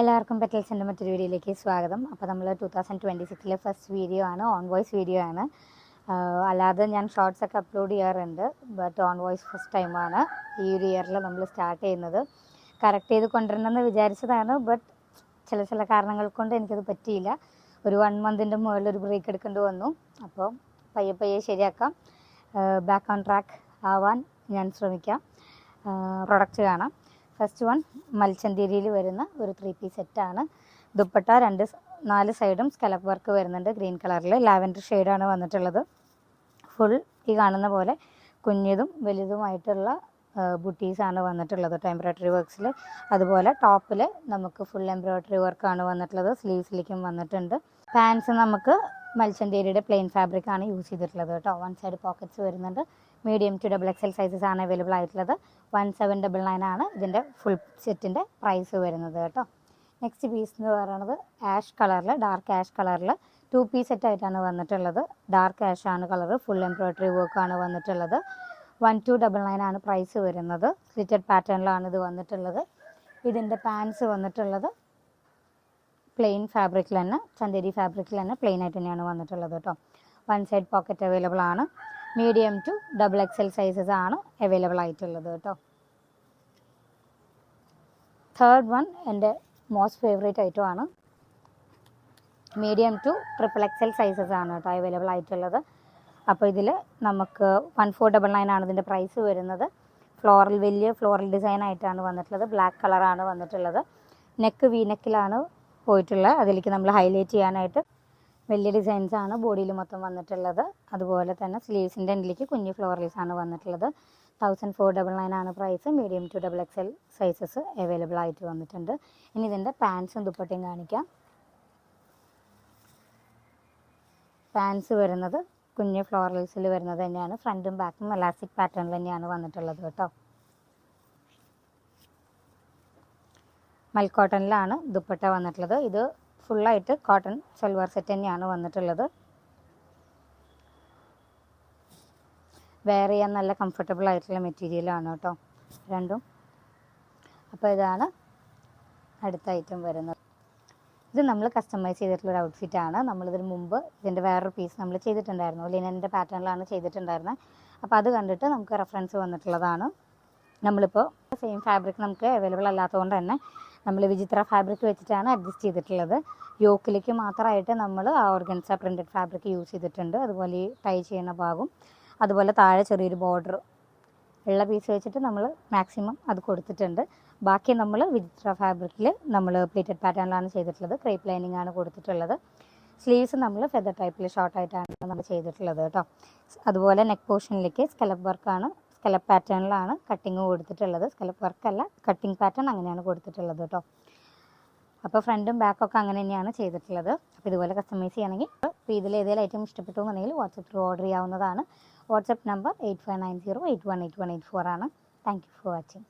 എല്ലാവർക്കും പെറ്റൽസിന്റെ മറ്റൊരു വീഡിയോയിലേക്ക് സ്വാഗതം. അപ്പോൾ നമ്മൾ ടു തൗസൻഡ് ട്വന്റി സിക്സിലെ ഫസ്റ്റ് വീഡിയോ ആണ് ഓൺ വോയിസ് വീഡിയോ ആണ്. അല്ലാതെ ഞാൻ ഷോർട്സ് ഒക്കെ അപ്ലോഡ് ചെയ്യാറുണ്ട് ബട്ട് ഓൺ വോയിസ് ഫസ്റ്റ് ടൈമാണ് ഈ ഒരു ഇയറിൽ നമ്മൾ സ്റ്റാർട്ട് ചെയ്യുന്നത്. കറക്റ്റ് ചെയ്ത് കൊണ്ടുവരണമെന്ന് വിചാരിച്ചതാണ് ബട്ട് ചില ചില കാരണങ്ങൾ കൊണ്ട് എനിക്കത് പറ്റിയില്ല. ഒരു വൺ മന്തിന്റെ മുകളിൽ ഒരു ബ്രേക്ക് എടുക്കേണ്ടി വന്നു. അപ്പോൾ പയ്യെ പയ്യെ ശരിയാക്കാം. ബാക്ക് ഓൺ ട്രാക്ക് ആവാൻ ഞാൻ ശ്രമിക്കാം. പ്രൊഡക്റ്റ് കാണാം. ഫസ്റ്റ് വൺ മൽച്ചന്തേരിയിൽ വരുന്ന ഒരു ത്രീ പീസ് സെറ്റാണ് ദുപ്പട്ട രണ്ട് നാല് സൈഡും സ്കലപ്പ് വർക്ക് വരുന്നുണ്ട്. ഗ്രീൻ കളറിൽ ലാവൻഡർ ഷെയ്ഡാണ് വന്നിട്ടുള്ളത്. ഫുൾ ഈ കാണുന്ന പോലെ കുഞ്ഞതും വലുതുമായിട്ടുള്ള ബുട്ടീസാണ് വന്നിട്ടുള്ളത് കേട്ടോ എംബ്രോയ്ഡറി വർക്ക്സിൽ അതുപോലെ ടോപ്പിൽ നമുക്ക് ഫുൾ എംബ്രോയ്ഡറി വർക്കാണ് വന്നിട്ടുള്ളത്. സ്ലീവ്സിലേക്കും വന്നിട്ടുണ്ട്. പാൻസ് നമുക്ക് മൽച്ചന്തേരിയുടെ പ്ലെയിൻ ഫാബ്രിക് ആണ് യൂസ് ചെയ്തിട്ടുള്ളത് കേട്ടോ. വൺ സൈഡ് പോക്കറ്റ്സ് വരുന്നുണ്ട്. Medium to double XL sizes ആണ് അവൈലബിൾ ആയിട്ടുള്ളത്. വൺ സെവൻ ഡബിൾ നയൻ ആണ് ഇതിന്റെ ഫുൾ സെറ്റിന്റെ പ്രൈസ് വരുന്നത് കേട്ടോ. നെക്സ്റ്റ് പീസ് എന്ന് പറയുന്നത് ആഷ് കളറിൽ ഡാർക്ക് ആഷ് കളറിൽ ടു പീസ് സെറ്റ് ആയിട്ടാണ് വന്നിട്ടുള്ളത്. ഡാർക്ക് ആഷ് ആണ് കളർ ഫുൾ എംബ്രോയ്ഡറി ആണ് വന്നിട്ടുള്ളത്. വൺ ടു ഡബിൾ നയൻ ആണ് പ്രൈസ് വരുന്നത്. സ്ലിറ്റഡ് പാറ്റേണിലാണ് ഇത് വന്നിട്ടുള്ളത്. ഇതിന്റെ പാൻസ് വന്നിട്ടുള്ളത്. പ്ലെയിൻ ഫാബ്രിക്കിൽ തന്നെ ചന്തേരി ഫാബ്രിക്കിൽ തന്നെ പ്ലെയിൻ ആയിട്ട് തന്നെയാണ് വന്നിട്ടുള്ളത് കേട്ടോ വൺ സൈഡ് പോക്കറ്റ് അവൈലബിൾ ആണ്. Medium to double X L sizes ആണ് അവൈലബിൾ ആയിട്ടുള്ളത് കേട്ടോ തേർഡ് വൺ എന്റെ മോസ്റ്റ് ഫേവറേറ്റ് ഐറ്റം ആണ്. Medium to triple L sizes ആണ് കേട്ടോ അവൈലബിൾ ആയിട്ടുള്ളത്. അപ്പോൾ ഇതിൽ നമുക്ക് വൺ ഫോർ ഡബിൾ നയൻ ആണ് ഇതിന്റെ പ്രൈസ് വരുന്നത്. ഫ്ലോറൽ വലിയ ഫ്ലോറൽ ഡിസൈൻ ആയിട്ടാണ് വന്നിട്ടുള്ളത്. ബ്ലാക്ക് കളറാണ് വന്നിട്ടുള്ളത്. നെക്ക് വി നെക്കിലാണ് പോയിട്ടുള്ളത് അതിലേക്ക് നമ്മൾ ഹൈലൈറ്റ് ചെയ്യാനായിട്ട് വലിയ ഡിസൈൻസ് ആണ് ബോഡിയിൽ മൊത്തം വന്നിട്ടുള്ളത്. അതുപോലെ തന്നെ സ്ലീവ്സിന്റെ എൻഡിലേക്ക് കുഞ്ഞു ഫ്ലോറൽസ് ആണ് വന്നിട്ടുള്ളത്. തൗസൻഡ് ഫോർ ഡബിൾ നയൻ ആണ് price medium to double X L sizes available ആയിട്ട് വന്നിട്ടുണ്ട്. ഇനി ഇതിന്റെ പാൻസും ദുപ്പട്ടയും കാണിക്കാം. പാൻസ് വരുന്നത് കുഞ്ഞ് ഫ്ലോറൽസിൽ വരുന്നത് തന്നെയാണ്. ഫ്രണ്ടും ബാക്കും എലാസ്റ്റിക് പാറ്റേണിൽ തന്നെയാണ് വന്നിട്ടുള്ളത് കേട്ടോ. മൽക്കോട്ടണിലാണ് ദുപ്പട്ട വന്നിട്ടുള്ളത്. ഇത് ഫുള്ളായിട്ട് കോട്ടൺ സൽവാർ സെറ്റ് തന്നെയാണ് വന്നിട്ടുള്ളത്. വെയർ ചെയ്യാൻ നല്ല കംഫർട്ടബിൾ ആയിട്ടുള്ള മെറ്റീരിയലാണ് കേട്ടോ. രണ്ടും. അപ്പോൾ ഇതാണ് അടുത്ത ഐറ്റം വരുന്നത്. ഇത് നമ്മൾ കസ്റ്റമൈസ് ചെയ്തിട്ടുള്ള ഒരു ഔട്ട്ഫിറ്റ് ആണ്. നമ്മളിതിന് മുമ്പ് ഇതിന്റെ വേറൊരു പീസ് നമ്മൾ ചെയ്തിട്ടുണ്ടായിരുന്നു. ലിനന്റെ പാറ്റേണിലാണ് ചെയ്തിട്ടുണ്ടായിരുന്നത് അപ്പോൾ അത് കണ്ടിട്ട് നമുക്ക് റെഫറൻസ് വന്നിട്ടുള്ളതാണ്. നമ്മളിപ്പോൾ സെയിം ഫാബ്രിക് നമുക്ക് അവൈലബിൾ അല്ലാത്തതുകൊണ്ട് തന്നെ നമ്മൾ വിചിത്ര ഫാബ്രിക് വെച്ചിട്ടാണ് അഡ്ജസ്റ്റ് ചെയ്തിട്ടുള്ളത്. യോക്കിലേക്ക് മാത്രമായിട്ട് നമ്മൾ ആ ഓർഗൻസ പ്രിന്റഡ് ഫാബ്രിക് യൂസ് ചെയ്തിട്ടുണ്ട്. അതുപോലെ ഈ ടൈ ചെയ്യുന്ന ഭാഗം. അതുപോലെ താഴെ ചെറിയൊരു ബോർഡർ ഉള്ള പീസ് വെച്ചിട്ട് നമ്മൾ മാക്സിമം അത് കൊടുത്തിട്ടുണ്ട്. ബാക്കി നമ്മൾ വിചിത്ര ഫാബ്രിക്കിൽ നമ്മൾ പ്ലീറ്റഡ് പാറ്റേണിലാണ് ചെയ്തിട്ടുള്ളത്. ക്രേപ്പ് ലൈനിങ് ആണ് കൊടുത്തിട്ടുള്ളത്. സ്ലീവ്സ് നമ്മൾ ഫെദർ ടൈപ്പിൽ ഷോർട്ടായിട്ടാണ് നമ്മൾ ചെയ്തിട്ടുള്ളത് കേട്ടോ. അതുപോലെ നെക്ക് പോർഷനിലേക്ക് സ്കലപ്പ് വർക്കാണ് സ്കലപ്പ് പാറ്റേണിലാണ് കട്ടിങ് കൊടുത്തിട്ടുള്ളത്. സ്കലപ്പ് വർക്കല്ല കട്ടിങ് പാറ്റേൺ അങ്ങനെയാണ് കൊടുത്തിട്ടുള്ളത് കേട്ടോ. അപ്പോൾ ഫ്രണ്ടും ബാക്കും ഒക്കെ അങ്ങനെ തന്നെയാണ് ചെയ്തിട്ടുള്ളത്. അപ്പോൾ ഇതുപോലെ കസ്റ്റമൈസ് ചെയ്യണമെങ്കിൽ അപ്പോൾ ഇതിൽ ഏതെങ്കിലും ഐറ്റം ഇഷ്ടപ്പെട്ടു എന്നുണ്ടെങ്കിൽ വാട്സപ്പ് ത്രൂ ഓർഡർ ചെയ്യാവുന്നതാണ്. WhatsApp number eight five nine zero eight one eight one eight four ആണ്. Thank you for watching